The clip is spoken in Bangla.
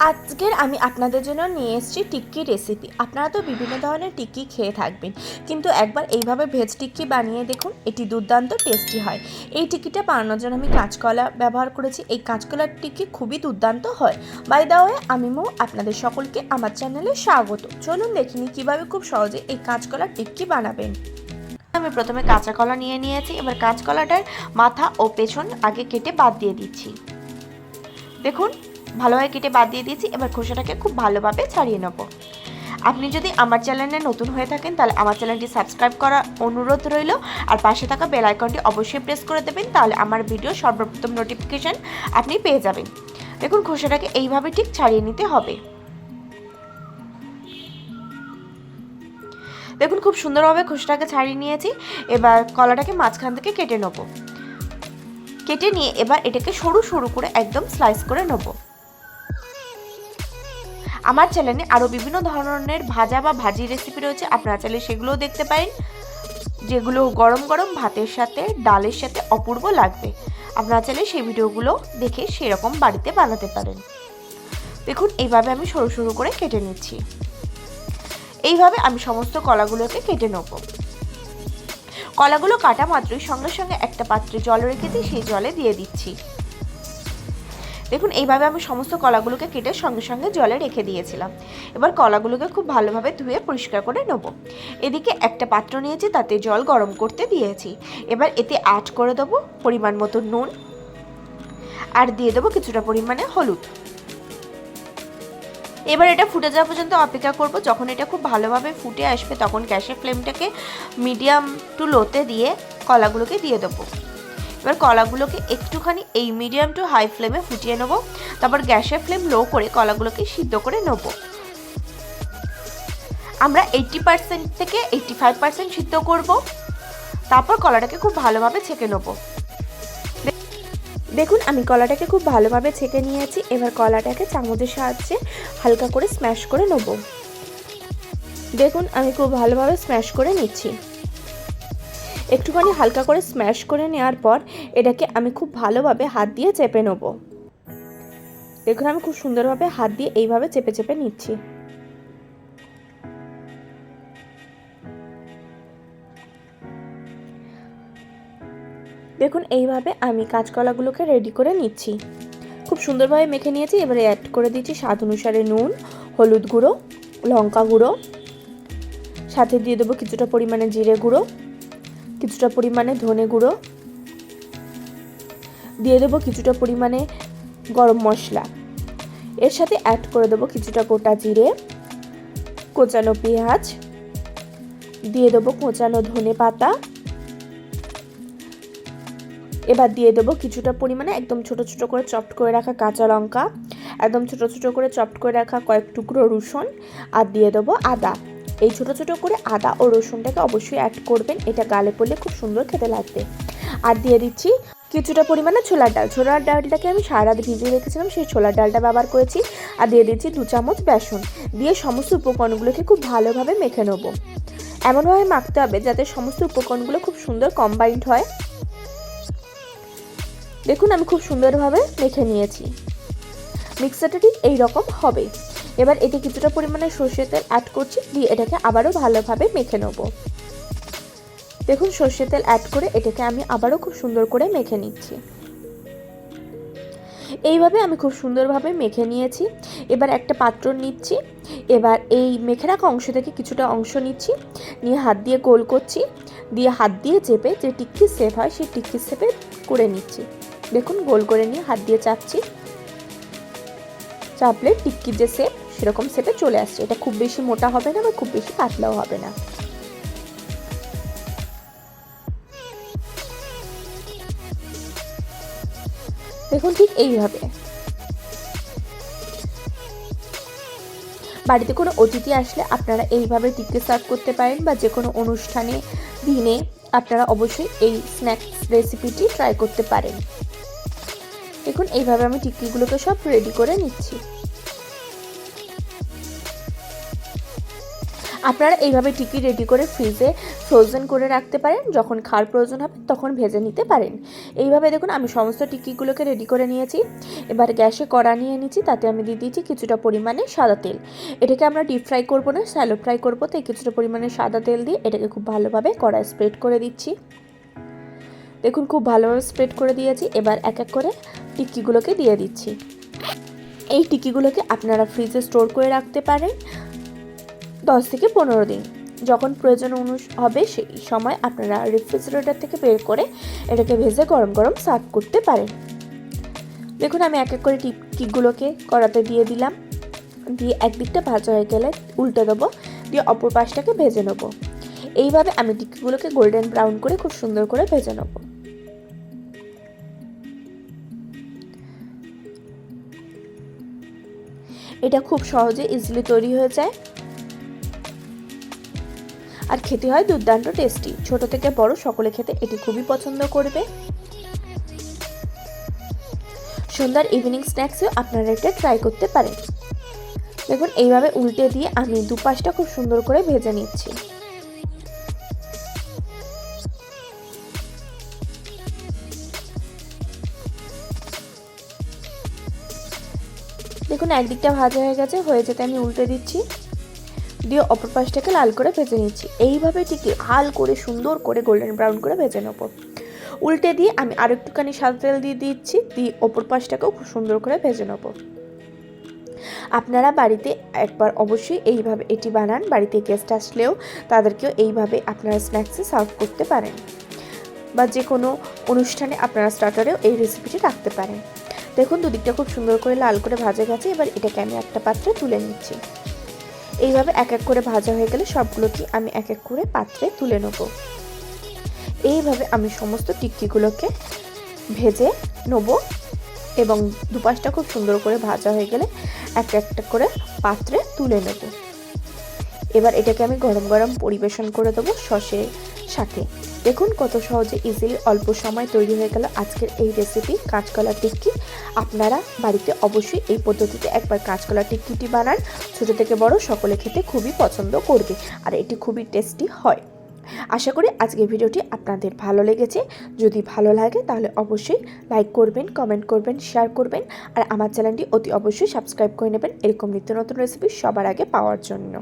আজকের আমি আপনাদের জন্য নিয়ে এসেছি টিক্কি রেসিপি আপনারা তো বিভিন্ন ধরনের টিক্কি খেয়ে থাকবেন। কিন্তু একবার এইভাবে ভেজ টিক্কি বানিয়ে দেখুন, এটি দুর্দান্ত টেস্টি হয়। এই টিক্কিটা বানানোর জন্য আমি কাঁচকলা ব্যবহার করেছি। এই কাঁচকলার টিক্কি খুবই দুর্দান্ত হয়। বাই দা ওয়ে আমি মৌ, আপনাদের সকলকে আমার চ্যানেলে স্বাগত। চলুন দেখিনি কীভাবে খুব সহজে এই কাঁচকলার টিক্কি বানাবেন। আমি প্রথমে কাঁচা কলা নিয়ে নিয়েছি। এবার কাঁচকলাটার মাথা ও পেছন আগে কেটে বাদ দিয়ে দিচ্ছি। দেখুন ভালোভাবে কেটে বাদ দিয়ে দিয়েছি, এবার খোসাটাকে খুব ভালোভাবে ছাড়িয়ে নেব। আপনি যদি আমার চ্যানেলে নতুন হয়ে থাকেন, তাহলে আমার চ্যানেলটি সাবস্ক্রাইব করার অনুরোধ রইল। আর পাশে থাকা বেল আইকনটি অবশ্যই প্রেস করে দেবেন, তাহলে আমার ভিডিও সর্বপ্রথম নোটিফিকেশান আপনি পেয়ে যাবেন। দেখুন, খোসাটাকে এইভাবে ঠিক ছাড়িয়ে নিতে হবে। দেখুন, খুব সুন্দরভাবে খোসাটাকে ছাড়িয়ে নিয়েছি। এবার কলাটাকে মাঝখান থেকে কেটে নেব। কেটে নিয়ে এবার এটাকে সরু সরু করে একদম স্লাইস করে নেব। আমার চ্যানেলে আরও বিভিন্ন ধরনের ভাজা বা ভাজি রেসিপি রয়েছে, আপনারা চাইলে সেগুলোও দেখতে পারেন, যেগুলো গরম গরম ভাতের সাথে, ডালের সাথে অপূর্ব লাগবে। আপনারা চাইলে সেই ভিডিওগুলো দেখে সেরকম বাড়িতে বানাতে পারেন। দেখুন, এইভাবে আমি সরু সরু করে কেটে নিচ্ছি। এইভাবে আমি সমস্ত কলাগুলোকে কেটে নেব। কলাগুলো কাটা মাত্রই সঙ্গে সঙ্গে একটা পাত্রে জল রেখেছি সেই জলে দিয়ে দিচ্ছি। দেখুন, এইভাবে আমি সমস্ত কলাগুলোকে কেটে সঙ্গে সঙ্গে জলে রেখে দিয়েছিলাম। এবার কলাগুলোকে খুব ভালোভাবে ধুয়ে পরিষ্কার করে নেব। এদিকে একটা পাত্র নিয়েছি, তাতে জল গরম করতে দিয়েছি। এবার এতে অ্যাড করে দেবো পরিমাণ মতো নুন আর দিয়ে দেবো কিছুটা পরিমাণে হলুদ। এবার এটা ফুটে যাওয়া পর্যন্ত অপেক্ষা করব। যখন এটা খুব ভালোভাবে ফুটে আসবে, তখন গ্যাসের ফ্লেমটাকে মিডিয়াম টু লোতে দিয়ে কলাগুলোকে দিয়ে দেবো। এবার কলাগুলোকে একটুখানি এই মিডিয়াম টু হাই ফ্লেমে ফুটিয়ে নেব। তারপর গ্যাসের ফ্লেম লো করে কলাগুলোকে সিদ্ধ করে নেব। আমরা এইটটি পার্সেন্ট থেকে এইটটি ফাইভ পার্সেন্ট সিদ্ধ করব। তারপর কলাটাকে খুব ভালোভাবে ছেঁকে নেব। দেখুন, আমি কলাটাকে খুব ভালোভাবে ছেঁকে নিয়েছি। এবার কলাটাকে চামচের সাহায্যে হালকা করে স্ম্যাশ করে নেব। দেখুন, আমি খুব ভালোভাবে স্ম্যাশ করে নিচ্ছি। একটুখানি হালকা করে স্ম্যাশ করে নেওয়ার পর এটাকে আমি খুব ভালোভাবে হাত দিয়ে চেপে নেব। দেখুন, আমি খুব সুন্দরভাবে হাত দিয়ে এইভাবে চেপে চেপে নিচ্ছি। দেখুন, এইভাবে আমি কাঁচকলাগুলোকে রেডি করে নিচ্ছি। খুব সুন্দরভাবে মেখে নিয়েছি, এবারে অ্যাড করে দিচ্ছি স্বাদ অনুসারে নুন, হলুদ গুঁড়ো, লঙ্কা গুঁড়ো, সাথে দিয়ে দেবো কিছুটা পরিমাণে জিরে গুঁড়ো। কিছুটা পরিমাণে ধনে গুঁড়ো। দিয়ে দেবো কিছুটা পরিমাণে গরম মশলা। এর সাথে অ্যাড করে দেবো কিছুটা গোটা জিরে, কোচানো পেঁয়াজ, দিয়ে দেবো কোচানো ধনে পাতা। এবার দিয়ে দেবো কিছুটা পরিমাণে একদম ছোট ছোট করে চপড করে রাখা কাঁচা লঙ্কা, একদম ছোট ছোট করে চপড করে রাখা কয়েক টুকরো রসুন, আর দিয়ে দেবো আদা। এই ছোট ছোট করে আদা ও রসুনটাকে অবশ্যই অ্যাড করবেন। এটা গালে পড়লে খুব সুন্দর খেতে লাগবে। আর দিয়ে দিচ্ছি কিছুটা পরিমাণে ছোলার ডাল। ছোলার ডালটাকে আমি সারা রাত ভিজিয়ে রেখেছিলাম, সেই ছোলার ডালটা ব্যবহার করেছি। আর দিয়ে দিচ্ছি দু চামচ বেসন। দিয়ে সমস্ত উপকরণগুলোকে খুব ভালোভাবে মেখে নেব। এমনভাবে মাখতে হবে যাতে সমস্ত উপকরণগুলো খুব সুন্দর কম্বাইন্ড হয়। দেখুন, আমি খুব সুন্দরভাবে মেখে নিয়েছি। মিক্সারটা ঠিক এইরকম হবে। এবার এতে কিছুটা পরিমাণে সর্ষের তেল অ্যাড করছি, দিয়ে এটাকে আবারও ভালোভাবে মেখে নেব। দেখুন, সর্ষের তেল অ্যাড করে এটাকে আমি আবারও খুব সুন্দর করে মেখে নিচ্ছি। এইভাবে আমি খুব সুন্দরভাবে মেখে নিয়েছি। এবার একটা পাত্র নিচ্ছি। এবার এই মেখে রাখা অংশ থেকে কিছুটা অংশ নিচ্ছি। নিয়ে হাত দিয়ে গোল করছি। দিয়ে হাত দিয়ে চেপে যে টিক্কি সেপ হয়, সেই টিক্কি সেপে করে নিচ্ছি। দেখুন, গোল করে নিয়ে হাত দিয়ে চাপছি। চাপলে টিক্কির যে সেপ সেরকম সেপে চলে আসছে। এটা খুব বেশি মোটা হবে না বা খুব বেশি পাতলাও হবে না। দেখুন ঠিক এইভাবে। বাড়িতে কোনো অতিথি আসলে আপনারা এইভাবে টিক্কি সার্ভ করতে পারেন বা যে কোনো অনুষ্ঠানে, দিনে আপনারা অবশ্যই এই স্ন্যাক্স রেসিপিটি ট্রাই করতে পারেন। দেখুন এইভাবে আমি টিক্কিগুলোকে সব রেডি করে নিচ্ছি। আপনারা এইভাবে টিকি রেডি করে ফ্রিজে ফ্রোজেন করে রাখতে পারেন। যখন খাওয়ার প্রয়োজন হবে, তখন ভেজে নিতে পারেন। এইভাবে দেখুন, আমি সমস্ত টিকিগুলোকে রেডি করে নিয়েছি। এবার গ্যাসে কড়া নিয়ে নিচ্ছি, তাতে আমি দিয়ে দিয়েছি কিছুটা পরিমাণে সাদা তেল। এটাকে আমরা ডিপ ফ্রাই করব না স্যালো ফ্রাই করব, তাই কিছুটা পরিমাণে সাদা তেল দিয়ে এটাকে খুব ভালোভাবে কড়ায় স্প্রেড করে দিচ্ছি। দেখুন, খুব ভালোভাবে স্প্রেড করে দিয়েছি। এবার এক এক করে টিকিগুলোকে দিয়ে দিচ্ছি। এই টিকিগুলোকে আপনারা ফ্রিজে স্টোর করে রাখতে পারেন। দশ থেকে পনেরো দিন। যখন প্রয়োজন অনু- হবে সেই সময় আপনারা রেফ্রিজারেটর থেকে বের করে এটাকে ভেজে গরম গরম সার্ভ করতে পারেন। দেখুন, আমি এক এক করে টিকিগুলোকে কড়াতে দিয়ে দিলাম। দিয়ে একদিকটা ভাজা হয়ে গেলে উল্টে দেবো, দিয়ে অপর পাশটাকে ভেজে নেব। এইভাবে আমি টিকিগুলোকে গোল্ডেন ব্রাউন করে খুব সুন্দর করে ভেজে নেব। এটা খুব সহজে ইজিলি তৈরি হয়ে যায়। আর খেতে হয় দুর্দান্ত টেস্টি ছোট থেকে বড় সকলে খেতে এটি খুবই পছন্দ করবে। সন্ধ্যার ইভিনিং স্ন্যাক্সেও আপনারা এটা ট্রাই করতে পারেন। দেখুন, এইভাবে উল্টে দিয়ে আমি দুপাশটা খুব সুন্দর করে ভেজে নিচ্ছি। দেখুন, একদিকটা ভাজা হয়ে গেছে, হয়ে যেতে আমি উল্টে দিচ্ছি। দিয়ে অপর পাশটাকে লাল করে ভেজে নিচ্ছি। এইভাবে ঠিক হাল করে সুন্দর করে গোল্ডেন ব্রাউন করে ভেজে নেব। উল্টে দিয়ে আমি আরও একটুখানি সাদা তেল দিয়ে দিচ্ছি, দিয়ে অপর পাশটাকেও খুব সুন্দর করে ভেজে নেব। আপনারা বাড়িতে একবার অবশ্যই এইভাবে এটি বানান, বাড়িতে গেস্ট আসলেও তাদেরকেও এইভাবে আপনারা স্ন্যাক্সে সার্ভ করতে পারেন। বা যে কোনো অনুষ্ঠানে আপনারা স্টার্টারেও এই রেসিপিটি রাখতে পারেন। দেখুন, দুদিকটা খুব সুন্দর করে লাল করে ভাজা গেছে, এবার এটাকে আমি একটা পাত্রে তুলে নিচ্ছি। এইভাবে এক এক করে ভাজা হয়ে গেলে সবগুলোকে আমি এক এক করে পাত্রে তুলে নেব। এইভাবে আমি সমস্ত টিক্কিগুলোকে ভেজে নেব এবং দুপাশটা খুব সুন্দর করে ভাজা হয়ে গেলে এক একটা করে পাত্রে তুলে নেব। এবার এটাকে আমি গরম গরম পরিবেশন করে দেবো সসের সাথে। দেখুন কত সহজে ইজিলি অল্প সময় তৈরি হয়ে গেল আজকের এই রেসিপি কাঁচকলা টিক্কি। আপনারা বাড়িতে অবশ্যই এই পদ্ধতিতে একবার কাঁচকলা টিক্কিটি বানান। ছোটো থেকে বড় সকলে খেতে খুবই পছন্দ করবে আর এটি খুবই টেস্টি হয়। আশা করি আজকের ভিডিওটি আপনাদের ভালো লেগেছে। যদি ভালো লাগে তাহলে অবশ্যই লাইক করবেন কমেন্ট করবেন শেয়ার করবেন আর আমার চ্যানেলটি অতি অবশ্যই সাবস্ক্রাইব করে নেবেন। এরকম নিত্য নতুন রেসিপি সবার আগে পাওয়ার জন্য।